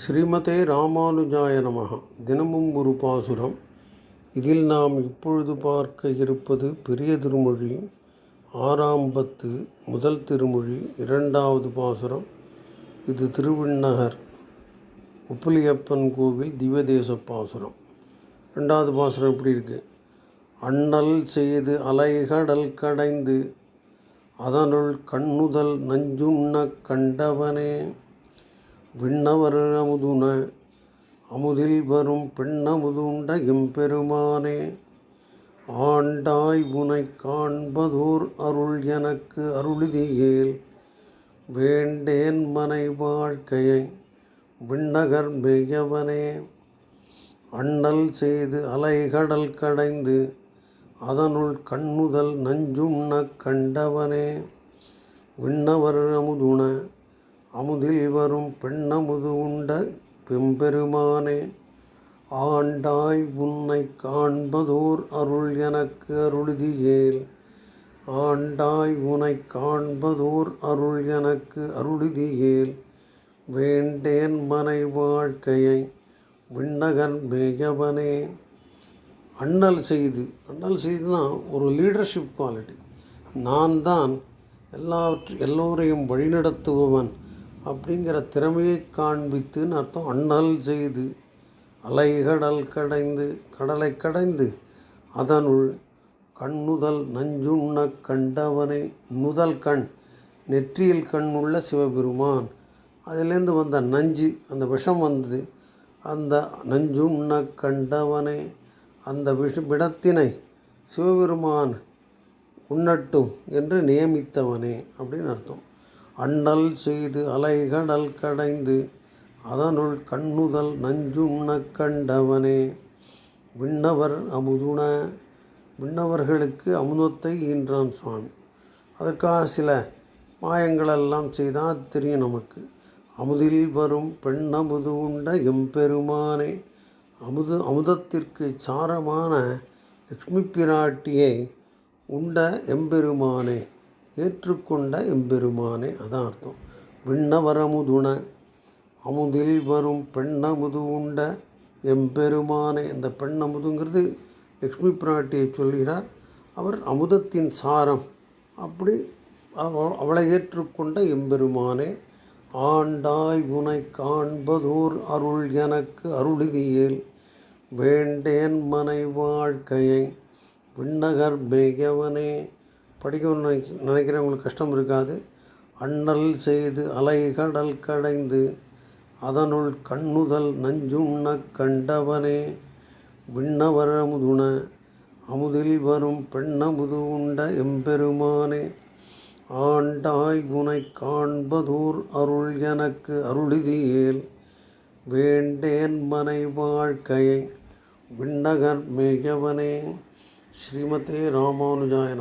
ஸ்ரீமதே ராமானுஜாய நமகா தினமும் ஒரு பாசுரம். இதில் நாம் இப்பொழுது பார்க்க இருப்பது பெரிய திருமொழி ஆறாம் பத்து முதல் திருமொழி இரண்டாவது பாசுரம். இது திருவிண்ணகர் உப்பிலியப்பன் கோவில் திவ்யதேச பாசுரம். ரெண்டாவது பாசுரம் எப்படி இருக்குது அண்ணல் செய்து அலைகடல் கடைந்து அதனுள் கண்ணுதல் நஞ்சுண்ணக் கண்டவனே. விண்ணவர் அமுதுன அமுதில் வரும் பெண்ணமுதுண்ட எம்பெருமானே ஆண்டாய் உனை காண்பதோர் அருள் எனக்கு அருளிதியேல் வேண்டேன் மனை வாழ்க்கையை விண்ணகர் மேயவனே. அண்ணல் செய்து அலைகடல் கடைந்து அதனுள் கண்ணுதல் நஞ்சுண்ணக் கண்டவனே. விண்ணவர் அமுதுண அமுதில் வரும் பெண்ணமுது உண்ட பெம்பெருமானே ஆண்டாய் உன்னை காண்பதோர் அருள் எனக்கு அருளுதியேல். ஆண்டாய் உனை காண்பதோர் அருள் எனக்கு அருளுதியேல். வேண்டேன் மனை வாழ்க்கையை விண்ணகன் மேயவனே. அண்ணல் செய்து. அண்ணல் செய்துனா ஒரு லீடர்ஷிப் குவாலிட்டி நான் தான் எல்லாவற்று எல்லோரையும் வழிநடத்துபவன். அப்படிங்கிற திறமையை காண்பித்துன்னு அர்த்தம்? அண்ணல் செய்து அலைகடல் கடைந்து கடலை கடைந்து அதனுள் கண்ணுதல் நஞ்சுண்ண கண்டவனை நுதல் கண் நெற்றியில் கண் உள்ள சிவபெருமான். அதிலேருந்து வந்த நஞ்சு அந்த விஷம் வந்தது. அந்த நஞ்சுண்ண கண்டவனே அந்த விஷ விடத்தினை சிவபெருமான் உண்ணட்டும் என்று நியமித்தவனே அப்படின்னு அர்த்தம். அண்ணல் செய்து அலைகடல் கடைந்து அதனுள் கண்ணுதல் நஞ்சுண்ணக் கண்டவனே. விண்ணவர் அமுதுண விண்ணவர்களுக்கு அமுதத்தை ஈன்றான் சுவாமி. அதற்காக சில மாயங்களெல்லாம் செய்தால் தெரியும் நமக்கு. அமுதில் வரும் பெண்ணமுது உண்ட எம்பெருமானே. அமுது அமுதத்திற்கு சாரமான லக்ஷ்மி பிராட்டியை உண்ட எம்பெருமானே. ஏற்றுக்கொண்ட எம்பெருமானே அதான் அர்த்தம். விண்ணவரமுதுண அமுதில் வரும் பெண்ணமுது உண்ட எம்பெருமானே இந்த பெண்ணமுதுங்கிறது லக்ஷ்மி பிராட்டியை சொல்கிறார். அவர் அமுதத்தின் சாரம். அப்படி அவ- அவளை ஏற்றுக்கொண்ட எம்பெருமானே ஆண்டாய் உனை காண்பதோர் அருள் எனக்கு அருளிதியேல் வேண்டேன் மனை வாழ்க்கையை விண்ணகர் மேயவனே படிக்கணும்னு நினைக்க நினைக்கிறவங்களுக்கு கஷ்டம் இருக்காது. அண்ணல் செய்து அலை கடல் கடைந்து அதனுள் கண்ணுதல் நஞ்சுண்ணக் கண்டவனே. விண்ணவர் அமுதுண அமுதில் வரும் பெண்ணமுது உண்ட எம்பெருமானே. ஆண்டாய் உனை காண்பதூர் அருள் எனக்கு அருளிதியேல். வேண்டேன் மனை வாழ்க்கையை விண்ணகர் மேயவனே ஸ்ரீமதே ராமானுஜாய